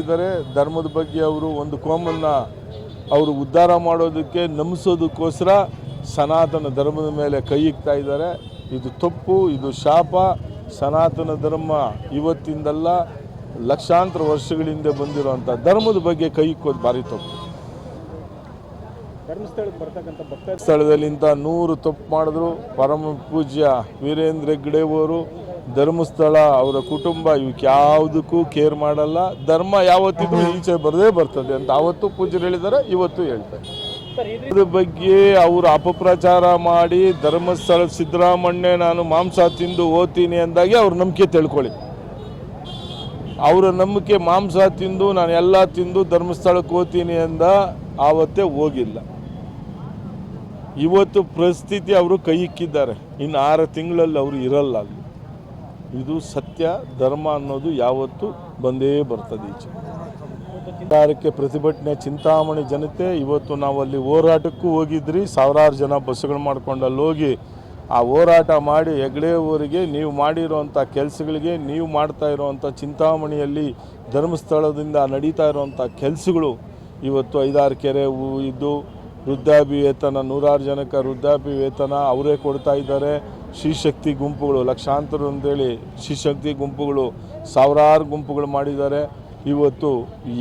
ಇದ್ದಾರೆ. ಧರ್ಮದ ಬಗ್ಗೆ ಅವರು ಒಂದು ಕೋಮನ್ನ ಅವರು ಉದ್ಧಾರ ಮಾಡೋದಕ್ಕೆ ನಂಬಿಸೋದಕ್ಕೋಸ್ಕರ ಸನಾತನ ಧರ್ಮದ ಮೇಲೆ ಕೈ ಇಕ್ತಾ ಇದ್ದಾರೆ. ಇದು ತಪ್ಪು ಇದು ಶಾಪ. ಸನಾತನ ಧರ್ಮ ಇವತ್ತಿಂದಲ್ಲ ಲಕ್ಷಾಂತರ ವರ್ಷಗಳಿಂದ ಬಂದಿರುವಂಥ ಧರ್ಮದ ಬಗ್ಗೆ ಕೈ ಇಕ್ಕೋದು ಭಾರಿ ತಪ್ಪು. ಧರ್ಮಸ್ಥಳಕ್ಕೆ ಬರ್ತಕ್ಕಂಥ ಭಕ್ತ ಸ್ಥಳದಲ್ಲಿಂತ ನೂರು ತಪ್ಪು ಮಾಡಿದ್ರು. ಪರಮ ಪೂಜ್ಯ ವೀರೇಂದ್ರ ಹೆಗ್ಗಡೆ ಅವರು ಧರ್ಮಸ್ಥಳ ಅವರ ಕುಟುಂಬ ಇವಕ್ಕೆ ಯಾವುದಕ್ಕೂ ಕೇರ್ ಮಾಡಲ್ಲ. ಧರ್ಮ ಯಾವತ್ತಿಗೂ ಈಚೆ ಬರದೇ ಬರ್ತದೆ ಅಂತ ಅವತ್ತು ಪೂಜೆ ಹೇಳಿದ್ದಾರೆ ಇವತ್ತು ಹೇಳ್ತಾರೆ. ಇದ್ರ ಬಗ್ಗೆ ಅವರು ಅಪಪ್ರಚಾರ ಮಾಡಿ, ಧರ್ಮಸ್ಥಳ ಸಿದ್ದರಾಮಣ್ಯ ನಾನು ಮಾಂಸ ತಿಂದು ಓದ್ತೀನಿ ಅಂದಾಗೆ ಅವ್ರ ನಂಬಿಕೆ ತಿಳ್ಕೊಳ್ಳಿ. ಅವರ ನಂಬಿಕೆ ಮಾಂಸ ತಿಂದು, ನಾನು ಎಲ್ಲ ತಿಂದು ಧರ್ಮಸ್ಥಳಕ್ಕೆ ಓದ್ತೀನಿ ಅಂದ ಆವತ್ತೇ ಹೋಗಿಲ್ಲ. ಇವತ್ತು ಪರಿಸ್ಥಿತಿ ಅವರು ಕೈ ಇಕ್ಕಿದ್ದಾರೆ. ಇನ್ನು ಆರು ತಿಂಗಳಲ್ಲಿ ಅವರು ಇರಲ್ಲ ಅಲ್ಲಿ. ಇದು ಸತ್ಯ, ಧರ್ಮ ಅನ್ನೋದು ಯಾವತ್ತೂ ಬಂದೇ ಬರ್ತದೆ ಈಚೆ. ಸರ್ಕಾರಕ್ಕೆ ಪ್ರತಿಭಟನೆ, ಚಿಂತಾಮಣಿ ಜನತೆ, ಇವತ್ತು ನಾವು ಅಲ್ಲಿ ಹೋರಾಟಕ್ಕೂ ಹೋಗಿದ್ರಿ, ಸಾವಿರಾರು ಜನ ಬಸ್ಸುಗಳು ಮಾಡ್ಕೊಂಡು ಅಲ್ಲಿ ಹೋಗಿ ಆ ಹೋರಾಟ ಮಾಡಿ ಹೆಗ್ಡೆ ಊರಿಗೆ ನೀವು ಮಾಡಿರುವಂಥ ಕೆಲಸಗಳಿಗೆ, ನೀವು ಮಾಡ್ತಾ ಇರುವಂಥ ಚಿಂತಾಮಣಿಯಲ್ಲಿ ಧರ್ಮಸ್ಥಳದಿಂದ ನಡೀತಾ ಇರುವಂಥ ಕೆಲಸಗಳು ಇವತ್ತು ಐದಾರು ಕೆರೆ ಇದ್ದು ವೃದ್ಧಾಭಿ ವೇತನ ನೂರಾರು ಜನಕ್ಕೆ ವೃದ್ಧಾಭಿ ವೇತನ ಅವರೇ ಕೊಡ್ತಾ ಇದ್ದಾರೆ. ಶ್ರೀಶಕ್ತಿ ಗುಂಪುಗಳು, ಲಕ್ಷಾಂತರ ಅಂತೇಳಿ ಶ್ರೀಶಕ್ತಿ ಗುಂಪುಗಳು ಸಾವಿರಾರು ಗುಂಪುಗಳು ಮಾಡಿದ್ದಾರೆ. ಇವತ್ತು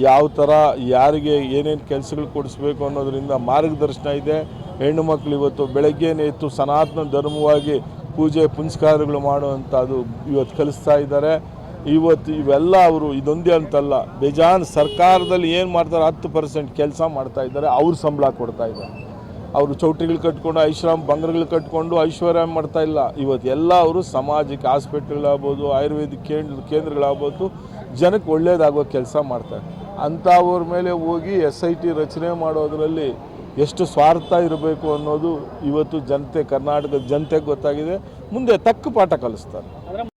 ಯಾವ ಥರ, ಯಾರಿಗೆ ಏನೇನು ಕೆಲಸಗಳು ಕೊಡಿಸ್ಬೇಕು ಅನ್ನೋದರಿಂದ ಮಾರ್ಗದರ್ಶನ ಇದೆ. ಹೆಣ್ಣು ಮಕ್ಕಳು ಇವತ್ತು ಬೆಳಗ್ಗೆನೇ ಎತ್ತು ಸನಾತನ ಧರ್ಮವಾಗಿ ಪೂಜೆ ಪುನಸ್ಕಾರಗಳು ಮಾಡುವಂಥದ್ದು ಇವತ್ತು ಕಲಿಸ್ತಾ ಇದ್ದಾರೆ. ಇವತ್ತು ಇವೆಲ್ಲ ಅವರು ಇದೊಂದೇ ಅಂತಲ್ಲ. ಬೇಜಾನ್ ಸರ್ಕಾರದಲ್ಲಿ ಏನು ಮಾಡ್ತಾರೆ, ಹತ್ತು ಪರ್ಸೆಂಟ್ ಕೆಲಸ ಮಾಡ್ತಾ ಇದ್ದಾರೆ, ಅವ್ರು ಸಂಬಳ ಕೊಡ್ತಾ ಇದ್ದಾರೆ. ಅವರು ಚೌಟ್ರಿಗಳು ಕಟ್ಕೊಂಡು, ಐಶ್ರಾಮ್ ಬಂಗ್ರಗಳು ಕಟ್ಕೊಂಡು ಐಶ್ವರ್ಯ ಮಾಡ್ತಾ ಇಲ್ಲ. ಇವತ್ತು ಎಲ್ಲ ಅವರು ಸಮಾಜಕ್ಕೆ ಹಾಸ್ಪಿಟ್ಲ್ಗಳಾಗ್ಬೋದು, ಆಯುರ್ವೇದಿಕ್ ಕೇಂದ್ರ, ಕೇಂದ್ರಗಳಾಗ್ಬೋದು, ಜನಕ್ಕೆ ಒಳ್ಳೇದಾಗುವ ಕೆಲಸ ಮಾಡ್ತಾರೆ ಅಂಥವ್ರ ಮೇಲೆ ಹೋಗಿ ಎಸ್ ಐ ಟಿ ರಚನೆ ಮಾಡೋದರಲ್ಲಿ ಎಷ್ಟು ಸ್ವಾರ್ಥ ಇರಬೇಕು ಅನ್ನೋದು ಇವತ್ತು ಜನತೆ, ಕರ್ನಾಟಕದ ಜನತೆಗೆ ಗೊತ್ತಾಗಿದೆ. ಮುಂದೆ ತಕ್ಕ ಪಾಠ ಕಲಿಸ್ತಾರೆ.